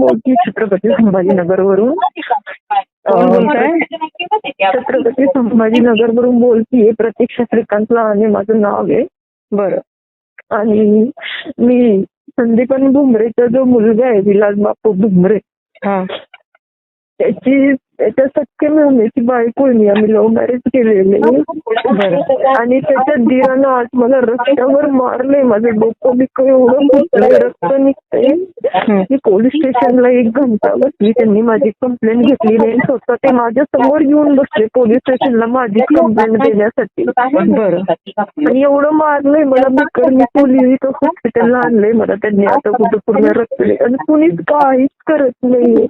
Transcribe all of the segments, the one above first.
बोलते छत्रपती संभाजीनगर वरून कोण बोलताय? छत्रपती संभाजीनगर वरून बोलतीये प्रतीक्षा श्रीकांत लहाने माझं नाव आहे. बरं. आणि मी संदीपन भुमरेचा जो मुलगा आहे विलास बापू भुमरे हा. त्याची त्याच्या सख्य मेहनीची बायको आहे मी आम्ही लव्ह मॅरेज केलेले आणि त्याच्या दिरानं आज मला रस्त्यावर मारले माझं डोकं बिकं एवढं फुटलंय रक्त निघतंय. मी पोलीस स्टेशनला एक घंटा बसली त्यांनी माझी कंप्लेंट घेतली नाही. स्वतः ते माझ्यासमोर येऊन बसले पोलीस स्टेशनला माझी कंप्लेंट देण्यासाठी. बरं. आणि एवढं मारलंय मला बिकर मी पोलीस इथं हॉस्पिटलला आणलंय मला त्यांनी आता कुठं पूर्ण रक्तले आणि कुणीच काहीच करत नाहीये.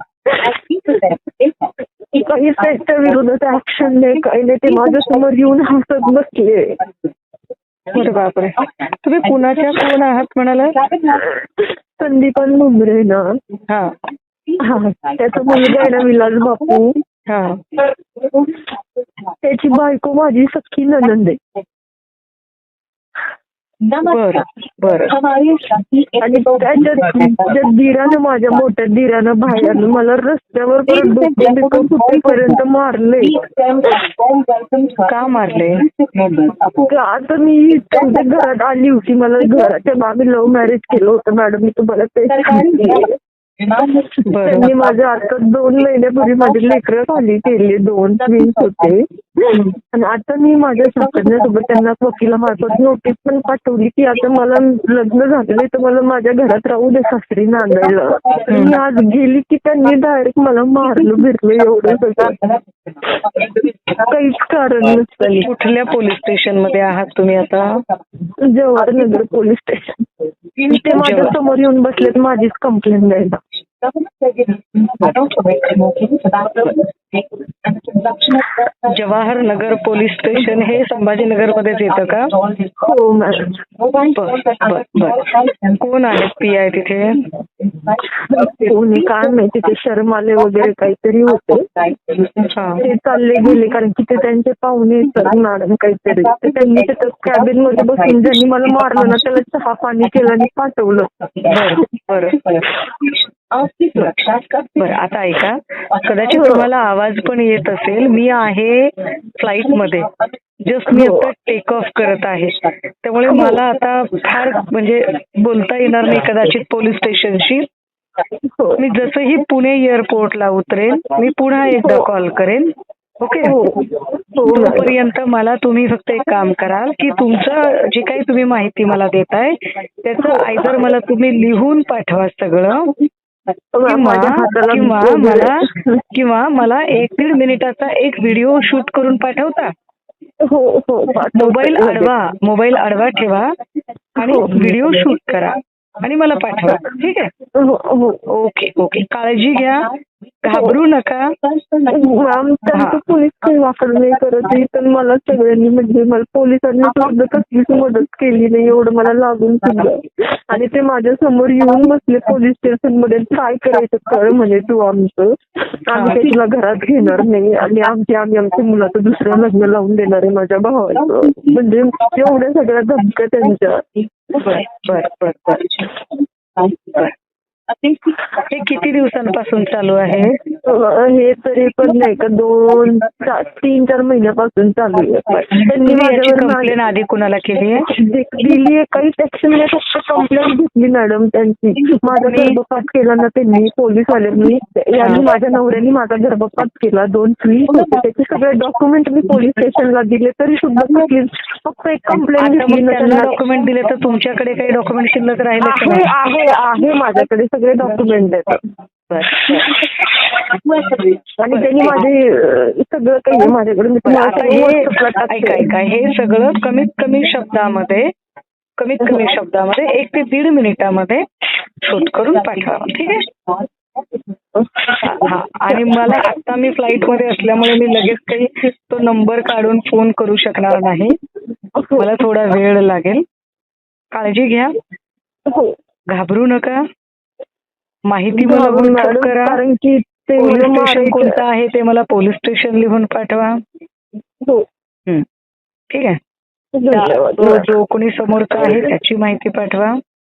काहीच त्याच्या विरोधात ऍक्शन नाही काही नाही. ते माझ्यासमोर येऊन हसत बसले. अरे बापरे. तुम्ही पुण्याच्या कोण आहात म्हणाला? संदीपन मुंबरे ना. हा. हा त्याचा मुलगा आहे ना विलास बापू. हा. त्याची बायको माझी सख्खी ननंद आहे. त्या दिरानं माझ्या मोठ्या दिरानं भाड्यानं मला रस्त्यावर फुटेपर्यंत मारले का मारले आता मी त्यांच्या घरात आली होती मला घराच्या मागे लव्ह मॅरेज केलं होतं मॅडम. मी तुम्हाला ते त्यांनी माझ्या आता दोन महिन्यापूर्वी माझे लेकरं खाली केले दोन ट्विन्स होते. आणि आता मी माझ्या सासऱ्यासोबत त्यांना वकिलामार्फत नोटीस पण पाठवली की आता मला लग्न झालेलं तर मला माझ्या घरात राहू दे सासरी नांदायला. मी आज गेली की त्यांनी डायरेक्ट मला मारलं बिरलं एवढं सगळं. काहीच कारण नसतं कुठल्या पोलीस स्टेशनमध्ये आहात तुम्ही आता? जवाहरनगर पोलीस स्टेशन ते माझ्यासमोर येऊन बसलेत माझीच कंप्लेंट द्यायला. जवाहर नगर पोलीस स्टेशन हे संभाजीनगर मध्येच येतं का? हो मॅडम. कोण आहेत पी आय तिथे? कोणी काय माहिती ते शर्माले वगैरे काहीतरी होते. हा ते चालले गेले कारण की ते त्यांचे पाहुणे येतात मॅडम काहीतरी. तर त्यांनी तिथं कॅबिनमध्ये बसून ज्यांनी मला मारलं ना त्याला चहा पाणी केलं आणि पाठवलं. बरं बरं. बरं आता ऐका. कदाचित तुम्हाला आवाज पण येत असेल. मी आहे फ्लाईटमध्ये जस्ट मी आता टेक ऑफ करत आहे. त्यामुळे मला आता फार म्हणजे बोलता येणार नाही कदाचित पोलीस स्टेशनशी हो. मी जसंही पुणे एअरपोर्टला उतरेन मी पुन्हा एकदा कॉल करेन. ओके हो. हो. तोपर्यंत मला तुम्ही फक्त एक काम कराल की तुमचं जे काही तुम्ही माहिती मला देताय त्याचं आयदर मला तुम्ही लिहून पाठवा सगळं किंवा मला किंवा मला एक दीड मिनिटाचा एक व्हिडिओ शूट करून पाठवता. हो हो. मोबाईल आडवा मोबाईल आडवा ठेवा आणि हो. व्हिडिओ शूट करा आणि मला पाठवा. ठीक आहे? हो हो. ओके ओके काळजी घ्या. घाबरू नका. हा. पोलीस काही वापर नाही करत आहे पण मला सगळ्यांनी म्हणजे मला पोलिसांनी सुद्धा कसलीच मदत केली नाही एवढं मला लागून सुद्धा आणि ते माझ्यासमोर येऊन बसले पोलीस स्टेशनमध्ये काय करायचं कळ म्हणे तू आमचं. आम्ही तुला घरात घेणार नाही. आणि आमची आम्ही आमच्या मुलाचं दुसरं लग्न लावून देणार आहे माझ्या भावाचं. म्हणजे एवढ्या सगळ्या धमक्या त्यांच्या. बर बर बर बर. हे किती दिवसांपासून चालू आहे? हे तरी पण नाही का दोन चार तीन चार महिन्यापासून चालू आहे. त्यांनी माझ्यावर आधी कुणाला केली आहे? दिली आहे काहीच ऍक्शन नाही फक्त कंप्लेंट घेतली मॅडम त्यांची. माझा गर्भपात केला ना त्यांनी पोलीस आल्यांनी यांनी माझ्या नवऱ्याने माझा गर्भपात केला दोन फी होते. त्याचे सगळे डॉक्युमेंट मी पोलीस स्टेशनला दिले तरी सुद्धा कसली फक्त एक कंप्लेंट घेतली डॉक्युमेंट दिले तर तुमच्याकडे काही डॉक्युमेंट शिल्लक राहिले? आहे आहे माझ्याकडे सगळे डॉक्युमेंट बर. आणि त्यांनी माझे सगळं काही माझ्याकडे मी तुम्हाला हे सगळं कमीत कमी शब्दामध्ये कमीत कमी शब्दामध्ये एक ते दीड मिनिटामध्ये शूट करून पाठवा ठीक आहे? हा, आणि मला आता मी फ्लाईटमध्ये असल्यामुळे मी लगेच काही तो नंबर काढून फोन करू शकणार नाही. मला थोडा वेळ लागेल. काळजी घ्या. हो. घाबरू नका. माहिती मला व्हॉट्सअप करा कारण की ते पोलीस स्टेशन कोणतं आहे ते मला पोलीस स्टेशन लिहून पाठवा. हो. ठीक आहे? तो जो कोणी समोरचा आहे त्याची माहिती पाठवा.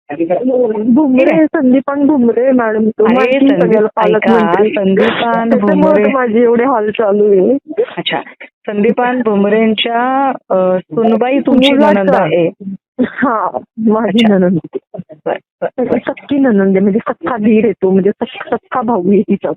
भुमरे संदीपान भुमरे मॅडम संदीपान भुमरे. माझे एवढे हाल चालू आहे अच्छा. संदीपान भुमरेंच्या सुनबाई तुमची. ननंद आहे. हा माझी. ननंद म्हणजे सक्की ननंद आहे. म्हणजे सख्खा धीर येतो म्हणजे सख- सख्खा भाऊ आहे तिचा